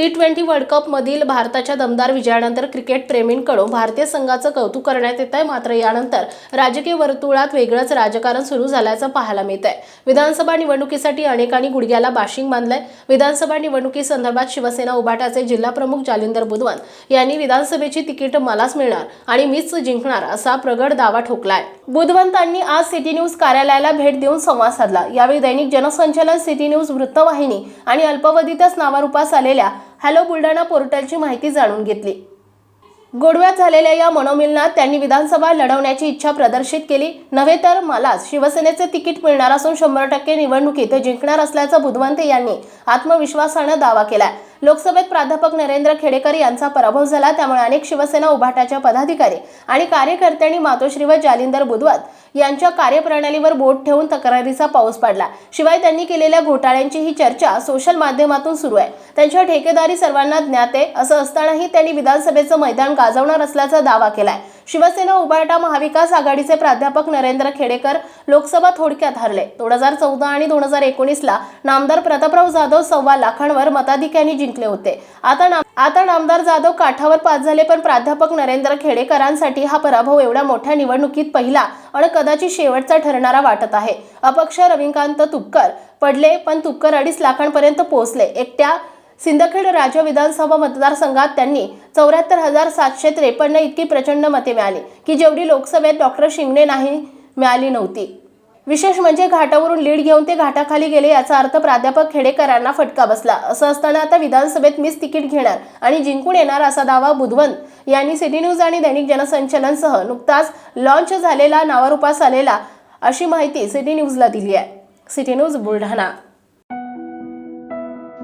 T twenty world कपमधील भारताच्या दमदार विजयानंतर क्रिकेट प्रेमींकडून भारतीय संघाचं कौतुक करण्यात येत आहे. मात्र यानंतर राजकीय वर्तुळात वेगळंच राजकारण सुरू झाल्याचं पाहायला मिळत आहे. विधानसभा निवडणुकीसाठी अनेकांनी गुडघ्याला बाशिंग बांधलंय. विधानसभा निवडणुकीसंदर्भात शिवसेना उभाटाचे जिल्हा प्रमुख जालिंदर बुधवंत यांनी विधानसभेची तिकीट मलाच मिळणार आणि मीच जिंकणार असा प्रगड दावा ठोकलाय. बुधवंतांनी आज सिटी न्यूज कार्यालयाला भेट देऊन संवाद साधला. यावेळी दैनिक जनसंचालन सिटी न्यूज वृत्तवाहिनी आणि अल्पवधीतच नावारूपास आलेल्या हॅलो बुलढाणा पोर्टलची माहिती जाणून घेतली. गोडव्यात झालेल्या या मनोमिलनात त्यांनी विधानसभा लढवण्याची इच्छा प्रदर्शित केली. नव्हे तर मलाच शिवसेनेचे तिकीट मिळणार असून शंभर टक्के निवडणुकीत जिंकणार असल्याचा बुधवंत यांनी आत्मविश्वासानं दावा केलाय. लोकसभेत प्राध्यापक नरेंद्र खेडेकर यांचा पराभव झाला. त्यामुळे अनेक शिवसेना उभाटाच्या पदाधिकारी आणि कार्यकर्त्यांनी मातोश्री व जालिंदर बुधवत यांच्या कार्यप्रणालीवर बोट ठेवून तक्रारीचा पाऊस पाडला. शिवाय त्यांनी केलेल्या घोटाळ्यांची ही चर्चा सोशल माध्यमातून सुरू आहे. त्यांच्या ठेकेदारी सर्वांना ज्ञात आहे. असं असतानाही त्यांनी विधानसभेचं मैदान गाजवणार असल्याचा दावा केलाय. शिवसेना उभाटा महाविकास आघाडीचे प्राध्यापक नरेंद्र खेडेकर लोकसभा थोडक्यात हरले. दोन हजार चौदा आणि दोन हजार एकोणीसला नामदार प्रतापराव जाधव सव्वा लाखांवर मताधिक्यांनी जिंकले होते. आता नाम आता नामदार जाधव काठावर पास झाले पण प्राध्यापक नरेंद्र खेडेकरांसाठी हा पराभव एवढ्या मोठ्या निवडणुकीत पहिला आणि कदाचित शेवटचा ठरणारा वाटत आहे. अपक्ष रविकांत तुपकर पडले पण तुपकर अडीच लाखांपर्यंत पोहोचले. एकट्या सिंदखेड राज्य विधानसभा मतदारसंघात त्यांनी चौऱ्याहत्तर हजार सातशे त्रेपन्न इतकी प्रचंड मते मिळाली की जेवढी लोकसभेत डॉक्टर शिंगणे नाही मिळाली नव्हती. विशेष म्हणजे घाटावरून लीड घेऊन ते घाटाखाली गेले याचा अर्थ प्राध्यापक खेडेकरांना फटका बसला. असं असताना आता विधानसभेत मीच तिकीट घेणार आणि जिंकून येणार असा दावा बुधवंत यांनी सिटी न्यूज आणि दैनिक जनसंचलनसह नुकताच लॉन्च झालेला नावारूपास आलेला अशी माहिती सिटी न्यूजला दिली आहे. City news Buldhana.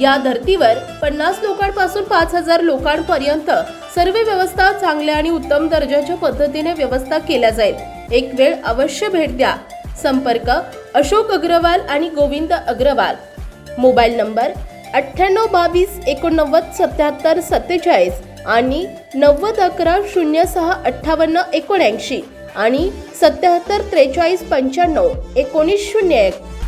या धर्तीवर पन्नास लोकांपासून पाच हजार लोकांपर्यंत सर्व व्यवस्था चांगल्या आणि उत्तम दर्जाच्या पद्धतीने व्यवस्था केल्या जाईल. एक वेळ अवश्य भेट द्या. संपर्क अशोक अग्रवाल आणि गोविंद अग्रवाल. मोबाईल नंबर अठ्ठ्याण्णव बावीस एकोणनव्वद सत्याहत्तर सत्तेचाळीस आणि नव्वद अकरा शून्य सहा अठ्ठावन्न एकोणऐंशी आणि सत्याहत्तर त्रेचाळीस पंच्याण्णव एकोणीस शून्य एक.